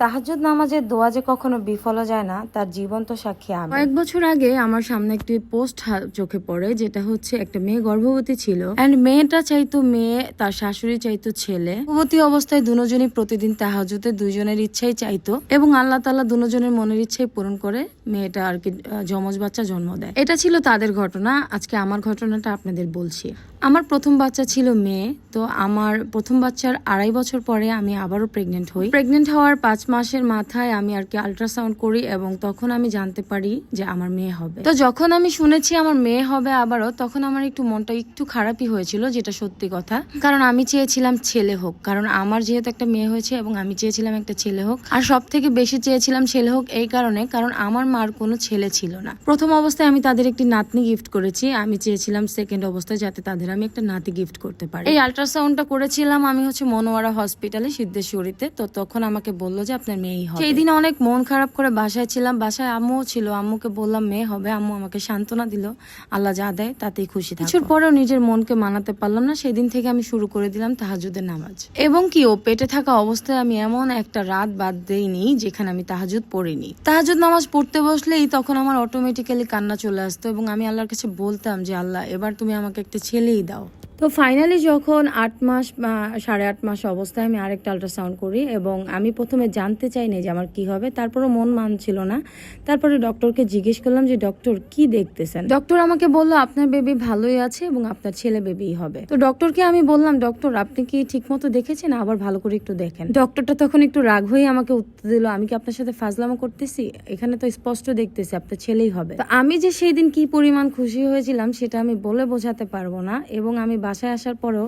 তাহাজ্জুদ নামাজের দোয়া যে কখনো বিফল যায় না, তার জীবন্ত সাক্ষী আমি। কয়েক বছর আগে আমার সামনে একটি পোস্ট চোখে পড়ে, যেটা হচ্ছে একটা মেয়ে গর্ভবতী ছিল। এন্ড মেয়েটা চাইতো মেয়ে, তার শাশুড়ি চাইতো ছেলে। গর্ভবতী অবস্থায় দুজনই প্রতিদিন তাহাজুতে দুজনের ইচ্ছাই চাইতো এবং আল্লাহ তাআলা দুজনের মনের ইচ্ছাই পূরণ করে মেয়েটা আর কি যমজ বাচ্চা জন্ম দেয়। এটা ছিল তাদের ঘটনা। আজকে আমার ঘটনাটা আপনাদের বলছি। আমার প্রথম বাচ্চা ছিল মেয়ে, তো আমার প্রথম বাচ্চার আড়াই বছর পরে আমি আবারও প্রেগনেন্ট হই। প্রেগনেন্ট হওয়ার পাঁচ মাসের মাথায় আমি আর কি আল্ট্রাসাউন্ড করি এবং তখন আমি জানতে পারি যে আমার মেয়ে হবে। তো যখন আমি শুনেছি আমার মেয়ে হবে আবারও, তখন আমার একটু মনটা একটু খারাপই হয়েছিল, যেটা সত্যি কথা। কারণ আমি চেয়েছিলাম ছেলে হোক, কারণ আমার যেহেতু একটা মেয়ে হয়েছে এবং আমি চেয়েছিলাম একটা ছেলে হোক। আর সব থেকে বেশি চেয়েছিলাম ছেলে হোক এই কারণে, কারণ আমার মার কোনো ছেলে ছিল না। প্রথম অবস্থায় আমি তাদের একটি নাতনি গিফট করেছি, আমি চেয়েছিলাম সেকেন্ড অবস্থায় যাতে তাদের আমি একটা নাতি গিফট করতে পারি। এই আল্ট্রাসাউন্ডটা করেছিলাম আমি হচ্ছে মনোয়ারা হসপিটালে সিদ্ধেশ্বরীতে। তো তখন আমাকে বলল যে আপনার মেয়েই হবে। সেই দিন অনেক মন খারাপ করে বাসায় ছিলাম। বাসায় আম্মুও ছিল। আম্মুকে বললাম মেয়ে হবে। আম্মু আমাকে সান্ত্বনা দিল। আল্লাহ যা দেয় তাতেই খুশি থাকো। কিছুর পরেও নিজের মনকে মানাতে পারলাম না। সেদিন থেকে আমি শুরু করে দিলাম তাহাজুদের নামাজ। এবং কি ও পেটে থাকা অবস্থায় আমি এমন একটা রাত বাদ দেইনি যেখানে আমি তাহাজুদ পড়িনি। তাহাজুদ নামাজ পড়তে বসলেই তখন আমার অটোমেটিক্যালি কান্না চলে আসতো এবং আমি আল্লাহর কাছে বলতাম যে আল্লাহ এবার তুমি আমাকে একটা ছেলেই দাও তো ফাইনালি যখন আট মাস বা সাড়ে আট মাস অবস্থায় আমি আরেকটা আল্ট্রাসাউন্ড করি এবং আমি প্রথমে জানতে চাইনি যে আমার কি হবে তারপরে মন মানছিল না। তারপরে ডক্টরকে জিজ্ঞেস করলাম যে ডক্টর কি দেখতেছেন? ডক্টর আমাকে বলল, আপনার বেবি ভালোই আছে এবং আপনার ছেলে বেবি হবে। তো ডক্টরকে আমি বললাম ডক্টর আপনি কি ঠিক মতো দেখেছেন? আবার ভালো করে একটু দেখেন। ডক্টরটা তখন একটু রাগ হয়ে আমাকে উত্তর দিল, আমি কি আপনার সাথে ফাজলামো করতেছি? এখানে তো স্পষ্ট দেখতেছি, আপনার ছেলেই হবে। তো আমি যে সেই দিন কি পরিমাণ খুশি হয়েছিলাম, সেটা আমি বলে বোঝাতে পারব না এবং আমি বাসায় আসার পরও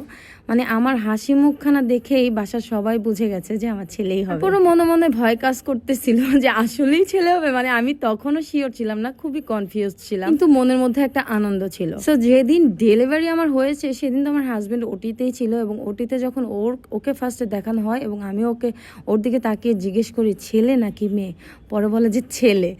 মানে আমার হাসি মুখখানা দেখেই বাসার সবাই বুঝে গেছে যে আমার ছেলেই হবে। পুরো মনে মনে ভয় কাজ করতেছিল যে আসলেই ছেলে হবে। মানে আমি তখনও শিওর ছিলাম না খুবই কনফিউজ ছিলাম। কিন্তু মনের মধ্যে একটা আনন্দ ছিল। তো যেদিন ডেলিভারি আমার হয়েছে সেদিন তো আমার হাজব্যান্ড ওটিতেই ছিল এবং ওটিতে যখন ওর ওকে ফার্স্টে দেখানো হয় এবং আমি ওকে ওর দিকে তাকিয়ে জিজ্ঞেস করি ছেলে নাকি মেয়ে? পরে বলে যে ছেলে।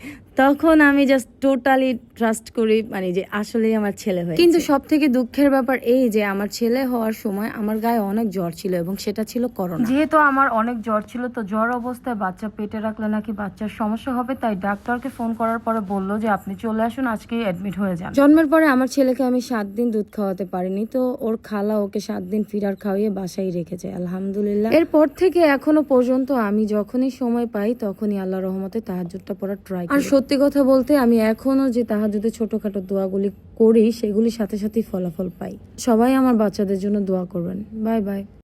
তখন আমি জাস্ট টোটালি ট্রাস্ট করি মানে যে আসলেই আমার ছেলে হয়েছে। কিন্তু সব থেকে দুঃখের ব্যাপার এই যে আমার ছেলে হওয়ার সময় আমার গায়ে অনেক জ্বর ছিল এবং সেটা ছিল করোনা। যেহেতু আমার অনেক জ্বর ছিল তো জ্বর অবস্থায় বাচ্চা পেটে রাখলে নাকি বাচ্চার সমস্যা হবে তাই ডাক্তারকে ফোন করার পরে বলল যে আপনি চলে আসুন আজকেই অ্যাডমিট হয়ে যান। জন্মের পরে আমার ছেলেকে আমি সাত দিন দুধ খাওয়াতে পারিনি তো ওর খালা ওকে সাত দিন ফিরার খাওয়িয়ে বাসায় রেখেছে আলহামদুলিল্লাহ। এরপর থেকে এখনও পর্যন্ত আমি যখনই সময় পাই তখনই আল্লাহ রহমতে তাহাজুদটা পড়ার ট্রাই আর সত্যি কথা বলতে আমি এখনও যে তাহাজুদের ছোটখাটো দোয়াগুলি করি, সেগুলির সাথে সাথেই ফলাফল পাই। সবাই আমার বাচ্চাদের জন্য দোয়া করবেন। Bye bye.